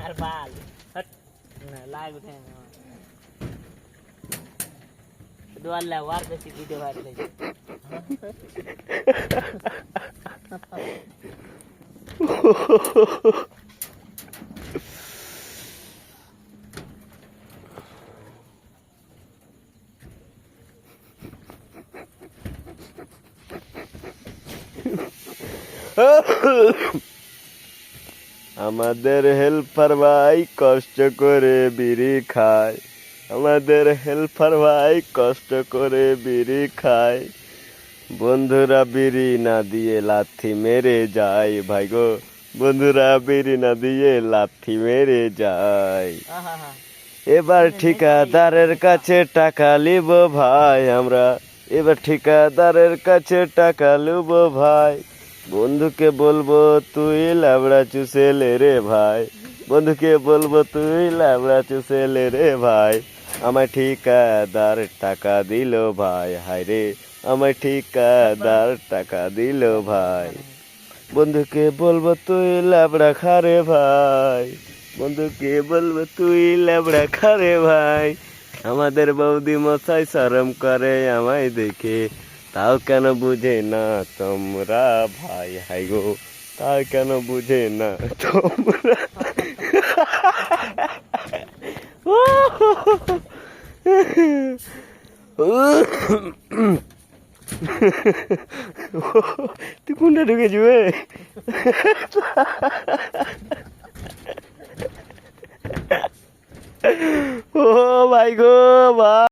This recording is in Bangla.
હાર પાલ હટ લાઈવ થાય દોલા વાર પછી વિડિયો વાર લઈ Oh! আমাদের হেল্পার ভাই কষ্ট করে বিড়ি খায়। আমাদের হেল্পার ভাই কষ্ট করে বিড়ি খায়। বন্ধুরা বিড়ি না দিয়ে লাথি মেরে যায়, ভাই গো। বন্ধুরা বিড়ি না দিয়ে লাথি মেরে যায়। এবার ঠিকাদারের কাছে টাকা লিব ভাই, আমরা এবার ঠিকাদারের কাছে টাকা লিব ভাই। বন্ধুকে বলব, তুই লাবড়া চুষেলে রে ভাই। বন্ধুকে বলব, তুই লাবড়া চুষেলে রে ভাই। আমায় ঠিকাদার টাকা দিল ভাই, হায় রে। আমায় ঠিকাদার টাকা দিল ভাই। বন্ধুকে বলব, তুই লাবড়া খারে ভাই। বন্ধুকে বলব, তুই লাবড়া খারে ভাই। আমাদের বৌদি মশাই শরম করে আমায় দেখে। তাও কেন বুঝে না তোমরা ভাই, হাই গো? তাও কেন বুঝে না তোমরা? তুই কোনটা ঢুকে যাবে ও ভাই গো, ভাই।